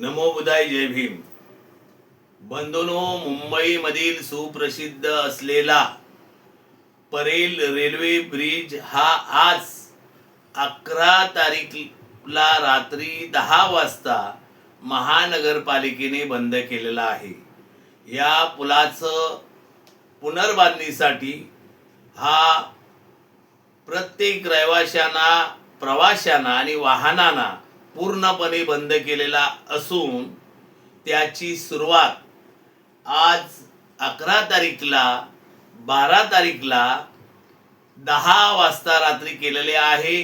नमो बुधाय जय भीम. बंधूनो मुंबईमधील सुप्रसिद्ध असलेला परेल रेल्वे ब्रिज हा आज अकरा तारीखला रात्री दहा वाजता महानगरपालिकेने बंद केलेला आहे. या पुलाचं पुनर्बांधणीसाठी हा प्रत्येक रहिवाशांना प्रवाशांना आणि वाहनांना पूर्णपणे बंद केलेला असून त्याची सुरुवात आज अकरा तारीखला बारा तारीखला दहा वाजता रात्री केलेले आहे.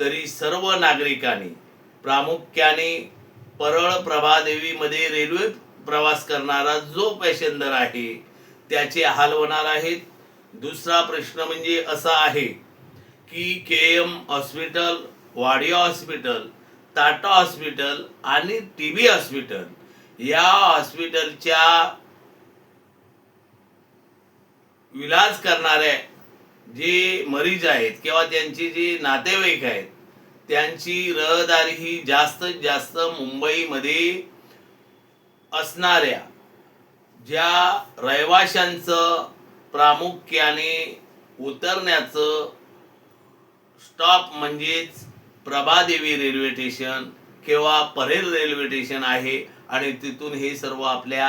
तरी सर्व नागरिकांनी प्रामुख्याने परळ प्रभादेवीमध्ये रेल्वे प्रवास करणारा जो पॅसेंजर आहे त्याचे हाल होणार आहेत. दुसरा प्रश्न म्हणजे असा आहे की K M hospital Wadia hospital Tata hospital आणि टी बी हॉस्पिटल या हॉस्पिटलच्या विलाज करणारे जे मरीज आहेत किंवा त्यांचे जे नातेवाईक आहेत त्यांची रहदारी ही जास्तीत जास्त मुंबईमध्ये असणाऱ्या ज्या रहिवाशांचं प्रामुख्याने उतरण्याचं स्टॉप म्हणजेच प्रभादेवी रेल्वे स्टेशन किंवा परेल रेल्वे स्टेशन आहे आणि तिथून हे सर्व आपल्या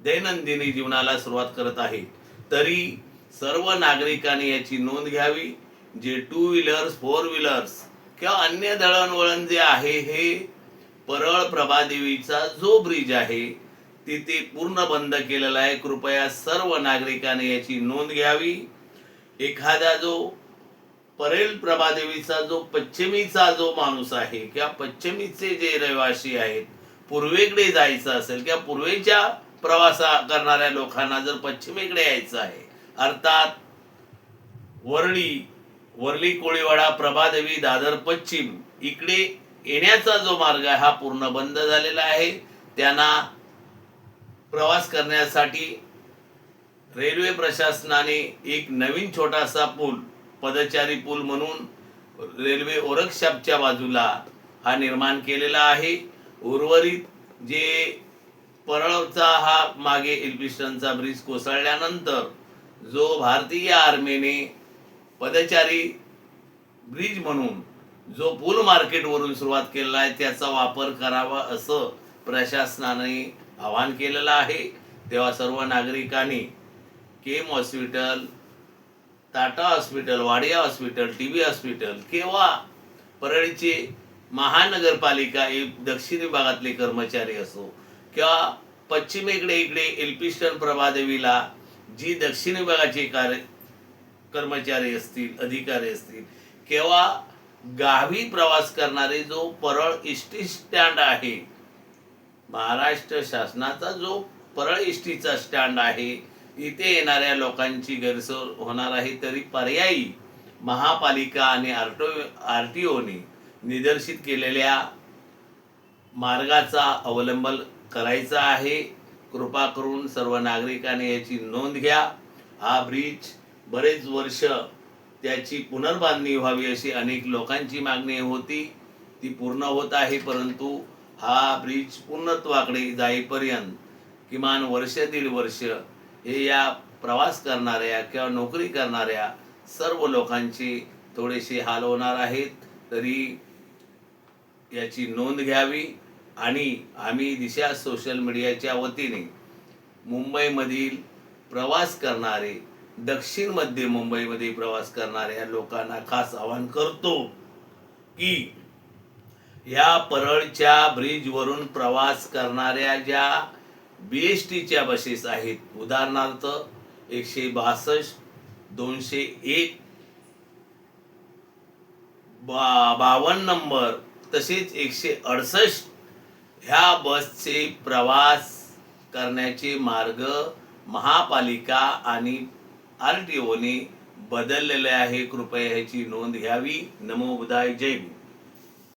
दैनंदिनी जीवनाला सुरुवात करत आहे. तरी सर्व नागरिकांनी याची नोंद घ्यावी. जे टू व्हीलर्स फोर व्हीलर्स किंवा अन्य दळणवळण जे आहे हे परळ प्रभादेवीचा जो ब्रिज आहे तिथे पूर्ण बंद केलेला आहे. कृपया सर्व नागरिकांनी याची नोंद घ्यावी. एखादा जो परेल प्रभादेवीचा जो पश्चिमीचा जो माणूस आहे किंवा पश्चिमीचे जे रहिवासी आहेत पूर्वेकडे जायचं असेल किंवा पूर्वेच्या प्रवासा करणाऱ्या लोकांना जर पश्चिमेकडे यायचं आहे अर्थात वरळी वरली कोळीवाडा प्रभादेवी दादर पश्चिम इकडे येण्याचा जो मार्ग आहे हा पूर्ण बंद झालेला आहे. त्यांना प्रवास करण्यासाठी रेल्वे प्रशासनाने एक नवीन छोटासा पूल पदचारी पूल म्हणून रेल्वे ओरखशापच्या बाजूला हा निर्माण केलेला आहे. उर्वरित जे परळचा हा मागे एल्बिस्टनचा ब्रिज कोसळल्यानंतर जो भारतीय आर्मीने पदचारी ब्रिज म्हणून जो पूल मार्केटवरून सुरुवात केलेला आहे त्याचा वापर करावा असं प्रशासनाने आवाहन केलेलं आहे. तेव्हा सर्व नागरिकांनी KEM hospital Tata hospital Wadia hospital T B hospital किंवा परळीचे महानगरपालिका हे दक्षिण विभागातले कर्मचारी असो किंवा पश्चिमेकडे इकडे एल्पिस्टन प्रभादेवीला जी दक्षिण विभागाचे कार्य कर्मचारी असतील अधिकारी असतील किंवा गावी प्रवास करणारे जो परळ इष्टी स्टँड आहे महाराष्ट्र शासनाचा जो परळ इष्टीचा स्टँड आहे इथे येणाऱ्या लोकांची गैरसोय होणार आहे तरी पर्यायी महापालिका आणि आरटो आर टी ओने निदर्शित केलेल्या मार्गाचा अवलंब करायचा आहे. कृपा करून सर्व नागरिकांनी याची नोंद घ्या. हा ब्रिज बरेच वर्ष त्याची पुनर्बांधणी व्हावी अशी अनेक लोकांची मागणी होती. ती पूर्ण होत आहे परंतु हा ब्रिज पूर्णत्वाकडे जाईपर्यंत किमान वर्ष दीड वर्ष हे या प्रवास करणाऱ्या किंवा नोकरी करणाऱ्या सर्व लोकांचे थोडेसे हाल होणार आहेत. तरी याची नोंद घ्यावी आणि आम्ही दिशा सोशल मीडियाच्या वतीने मुंबईमधील प्रवास करणारे दक्षिण मध्य मुंबईमध्ये प्रवास करणाऱ्या लोकांना खास आवाहन करतो की या परळच्या ब्रिजवरून प्रवास करणाऱ्या ज्या बी एस टीच्या बसेस आहेत. उदाहरणार्थ एकशे बासष्ट दोनशे एक बा बावन्न नंबर तसेच एकशे अडसष्ट. ह्या बसचे प्रवास करण्याचे मार्ग महापालिका आणि आर टी ओने बदललेले आहे. कृपया ह्याची नोंद घ्यावी. नमो बुधाय. जय भीम.